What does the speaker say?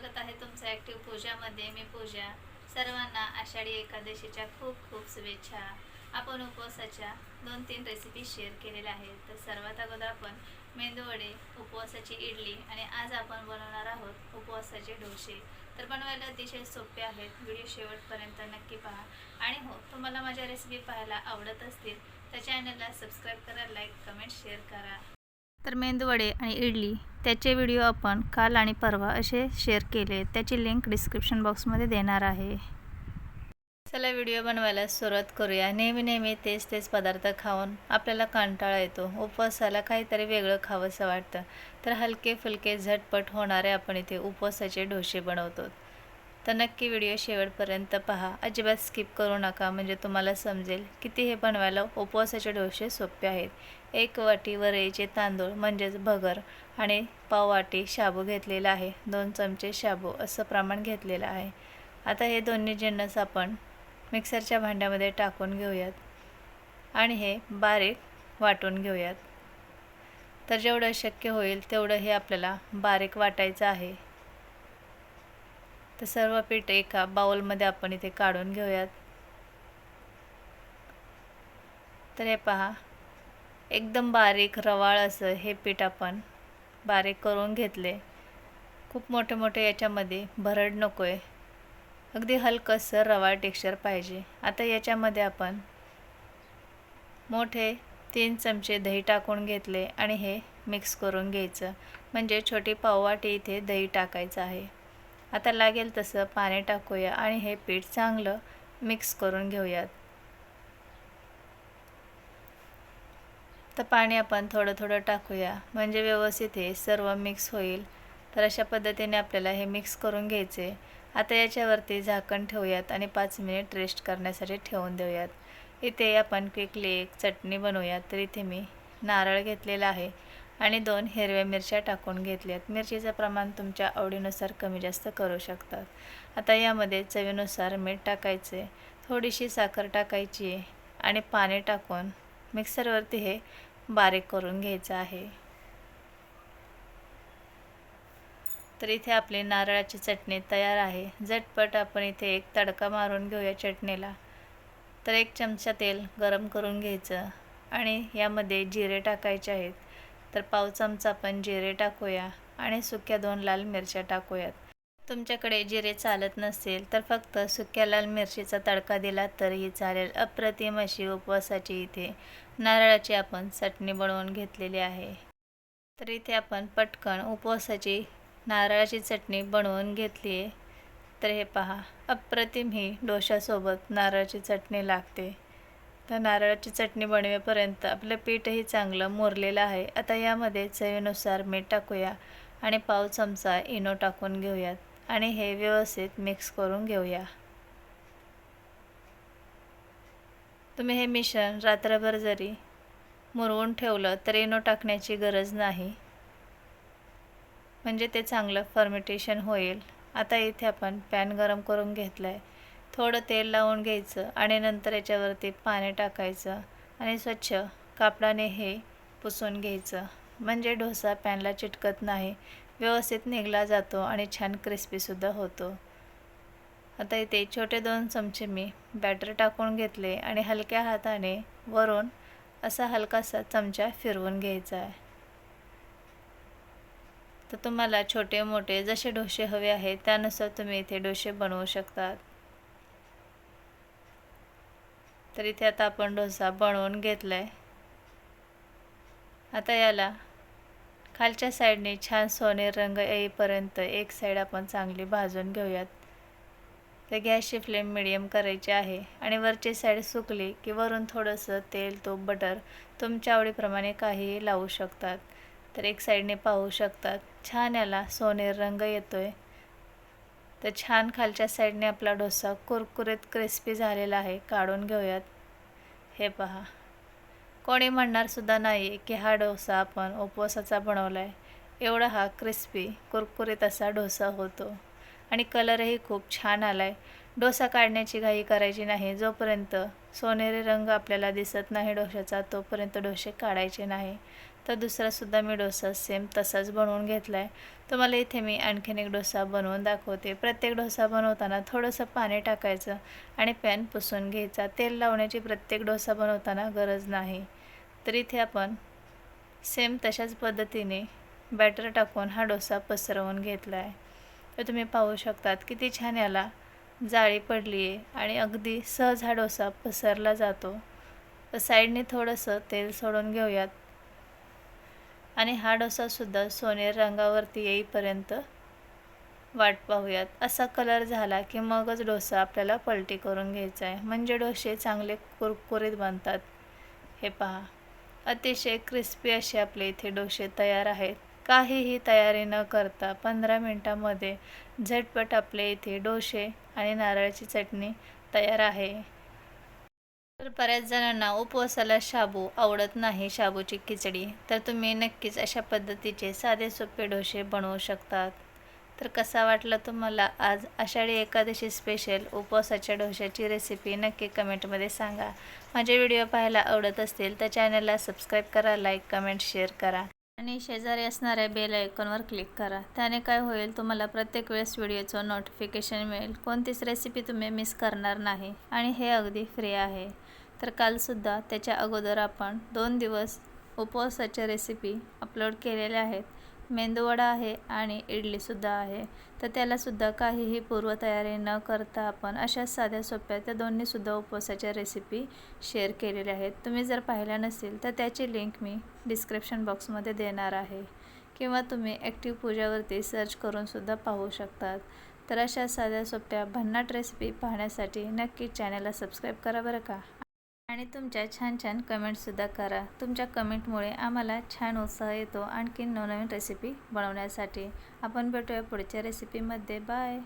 स्वागत आहे तुमचं ॲक्टिव्ह पूजामध्ये. मी पूजा. सर्वांना आषाढी एकादशीच्या खूप खूप शुभेच्छा. आपण उपवासाच्या दोन तीन रेसिपी शेअर केलेल्या आहेत. तर सर्वात अगोदर आपण मेंदूवडे उपवासाची इडली आणि आज आपण बनवणार आहोत उपवासाचे डोसे. तर बनवायला अतिशय सोपे आहेत. व्हिडिओ शेवटपर्यंत नक्की पहा. आणि हो तुम्हाला माझ्या रेसिपी पाहायला आवडत असतील तर चॅनलला सबस्क्राईब करा लाईक कमेंट शेअर करा. तर मेंदूवडे आणि इडली त्याचे व्हिडिओ आपण काल आणि परवा असे शेअर केले. त्याची लिंक डिस्क्रिप्शन बॉक्समध्ये देणार आहे. चला व्हिडिओ बनवायला सुरुवात करूया. नेहमी नेहमी तेच तेच पदार्थ खाऊन आपल्याला कंटाळा येतो. उपवासाला काहीतरी वेगळं खावंसं वाटतं. तर हलके फुलके झटपट होणारे आपण इथे उपवासाचे डोसे बनवतो. तर नक्की व्हिडिओ शेवटपर्यंत पहा. अजिबात स्किप करू नका. म्हणजे तुम्हाला समजेल किती हे बनवायला उपवासाचे डोसे सोपे आहेत. एक वाटी वरईचे तांदूळ म्हणजेच भगर आणि पाव वाटी शाबू घेतलेला आहे. दोन चमचे शाबू असं प्रमाण घेतलेलं आहे. आता हे दोन्ही जिन्नस आपण मिक्सरच्या भांड्यामध्ये टाकून घेऊयात आणि हे बारीक वाटून घेऊयात. तर जेवढं शक्य होईल तेवढं हे आपल्याला बारीक वाटायचं आहे. तर सर्व पीठ एका बाउलमध्ये आपण इथे काढून घेऊयात. तर हे पहा एकदम बारीक रवाळ असं हे पीठ आपण बारीक करून घेतले. खूप मोठे मोठे याच्यामध्ये भरड नको आहे अगदी हलकंसं रवाळ टेक्स्चर पाहिजे. आता याच्यामध्ये आपण मोठे तीन चमचे दही टाकून घेतले आणि हे मिक्स करून घ्यायचं. म्हणजे छोटी पाववाटी इथे दही टाकायचं आहे. आता लागेल तसं पाणी टाकूया आणि हे पीठ चांगलं मिक्स करून घेऊयात. तर पाणी आपण थोडं थोडं टाकूया. म्हणजे व्यवस्थित हे सर्व मिक्स होईल. तर अशा पद्धतीने आपल्याला हे मिक्स करून घ्यायचे. आता याच्यावरती झाकण ठेवूयात आणि पाच मिनिट रेस्ट करण्यासाठी ठेवून देऊयात. इथे आपण क्विकली एक चटणी बनवूयात. तर इथे मी नारळ घेतलेला आहे. आणि दोन हिरव्या मिरच्या टाकून घेतल्यात. मिरचीचं प्रमाण तुमच्या आवडीनुसार कमी जास्त करू शकतात. आता यामध्ये चवीनुसार मीठ टाकायचे थोडीशी साखर टाकायची आणि पाणी टाकून मिक्सरवरती हे बारीक करून घ्यायचं आहे. तर इथे आपली नारळाची चटणी तयार आहे. झटपट आपण इथे एक तडका मारून घेऊया चटणीला. तर एक चमचा तेल गरम करून घ्यायचं आणि यामध्ये जिरे टाकायचे आहेत. तर पाव चमचा आपण जिरे टाकूया आणि सुक्या दोन लाल मिरच्या टाकूयात. तुमच्याकडे जिरे चालत नसेल तर फक्त सुक्या लाल मिरचीचा तडका दिला तरीही चालेल. अप्रतिम अशी उपवासाची इथे नारळाची आपण चटणी बनवून घेतलेली आहे. तर इथे आपण पटकन उपवासाची नारळाची चटणी बनवून घेतली आहे. तर हे पहा अप्रतिम ही डोशासोबत नारळाची चटणी लागते. तर नारळाची चटणी बनवेपर्यंत आपलं पीठही चांगलं मुरलेलं आहे. आता यामध्ये चवीनुसार मीठ टाकूया आणि पाव चमचा इनो टाकून घेऊयात आणि हे व्यवस्थित मिक्स करून घेऊया. तुम्ही हे मिश्रण रात्रभर जरी मुरवून ठेवलं तर इनो टाकण्याची गरज नाही. म्हणजे ते चांगलं फर्मेटेशन होईल. आता इथे आपण पॅन गरम करून घेतलं आहे थोडं तेल लावून घ्यायचं आणि नंतर याच्यावरती पाणी टाकायचं आणि स्वच्छ कापडाने हे पुसून घ्यायचं. म्हणजे डोसा पॅनला चिटकत नाही व्यवस्थित निघला जातो आणि छान क्रिस्पीसुद्धा होतो. आता इथे छोटे दोन चमचे मी बॅटर टाकून घेतले आणि हलक्या हाताने वरून असा हलकासा चमचा फिरवून घ्यायचा आहे. तर तुम्हाला छोटे मोठे जसे डोसे हवे आहेत त्यानुसार तुम्ही इथे डोसे बनवू शकतात. तर इथे आता आपण डोसा बनवून घेतला आहे आता याला खालच्या साईडने छान सोनेरी रंग येईपर्यंत एक साईड आपण चांगली भाजून घेऊयात. तर गॅसची फ्लेम मिडियम करायची आहे आणि वरची साईड सुकली की वरून थोडंसं तेल तूप बटर तुमच्या आवडीप्रमाणे काहीही लावू शकतात. तर एक साईडने पाहू शकतात. छान याला सोनेरी रंग येतो आहे तर छान खालच्या साईडने आपला डोसा कुरकुरीत क्रिस्पी झालेला आहे. काढून घेऊयात. हे पहा. कोणी म्हणणारसुद्धा नाही की हा डोसा आपण उपवासाचा बनवला आहे एवढा हा क्रिस्पी कुरकुरीत असा डोसा होतो. आणि कलरही खूप छान आला आहे डोसा काढण्याची घाई करायची नाही. जोपर्यंत सोनेरी रंग आपल्याला दिसत नाही डोशाचा तोपर्यंत डोसे काढायचे नाही. तर दुसरासुद्धा मी डोसा सेम तसाच बनवून घेतला आहे तुम्हाला इथे मी आणखीन एक डोसा बनवून दाखवते. प्रत्येक डोसा बनवताना थोडंसं पाणी टाकायचं आणि पॅन पुसून घ्यायचा. तेल लावण्याची प्रत्येक डोसा बनवताना गरज नाही. तर इथे आपण सेम तशाच पद्धतीने बॅटर टाकून हा डोसा पसरवून घेतला आहे तर तुम्ही पाहू शकतात किती छान याला जाळी पडली आहे आणि अगदी सहज हा डोसा पसरला जातो. तर साईडने थोडंसं तेल सोडून घेऊयात. आणि हा डोसासुद्धा सोनेर रंगावरती येईपर्यंत वाट पाहूयात. असा कलर झाला की मगच डोसा आपल्याला पलटी करून घ्यायचा आहे. म्हणजे डोसे चांगले कुरकुरीत बनतात. हे पहा. अतिशय क्रिस्पी असे आपले इथे डोसे तयार आहेत. काहीही तयारी न करता पंधरा मिनटामध्ये झटपट आपले इथे डोसे आणि नारळाची चटणी तयार आहे. तर बऱ्याच जणांना उपवासाला शाबू आवडत नाही शाबूची खिचडी. तर तुम्ही नक्कीच अशा पद्धतीचे साधे सोपे डोसे बनवू शकतात. तर कसा वाटला तुम्हाला आज आषाढी एकादशी स्पेशल उपवासाच्या डोशाची रेसिपी नक्की कमेंटमध्ये सांगा. माझे व्हिडिओ पाहायला आवडत असतील तर चॅनलला सबस्क्राईब करा लाईक कमेंट शेअर करा. आणि शेजारी असणाऱ्या बेल आयकॉनवर क्लिक करा. त्याने काय होईल तुम्हाला प्रत्येक वेळेस व्हिडिओचं नोटिफिकेशन मिळेल. कोणतीच रेसिपी तुम्ही मिस करणार नाही. आणि हे अगदी फ्री आहे. तर कालसुद्धा त्याच्या अगोदर आपण दोन दिवस उपवासाच्या रेसिपी अपलोड केलेल्या आहेत. मेंदूवडा आहे आणि इडलीसुद्धा आहे. तर त्यालासुद्धा काहीही पूर्वतयारी न करता आपण अशा साध्या सोप्या त्या दोन्हीसुद्धा उपवासाच्या रेसिपी शेअर केलेल्या आहेत. तुम्ही जर पाहिल्या नसेल तर त्याची लिंक मी डिस्क्रिप्शन बॉक्समध्ये देणार आहे. किंवा तुम्ही ॲक्टिव्ह पूजावरती सर्च करूनसुद्धा पाहू शकतात. तर अशा साध्या सोप्या भन्नाट रेसिपी पाहण्यासाठी नक्की चॅनलला सबस्क्राईब करा बरं का? आणि तुमच्या छान छान कमेंटसुद्धा करा. तुमच्या कमेंटमुळे आम्हाला छान उत्साह येतो आणखीन नवनवीन रेसिपी बनवण्यासाठी. आपण भेटूया पुढच्या रेसिपीमध्ये बाय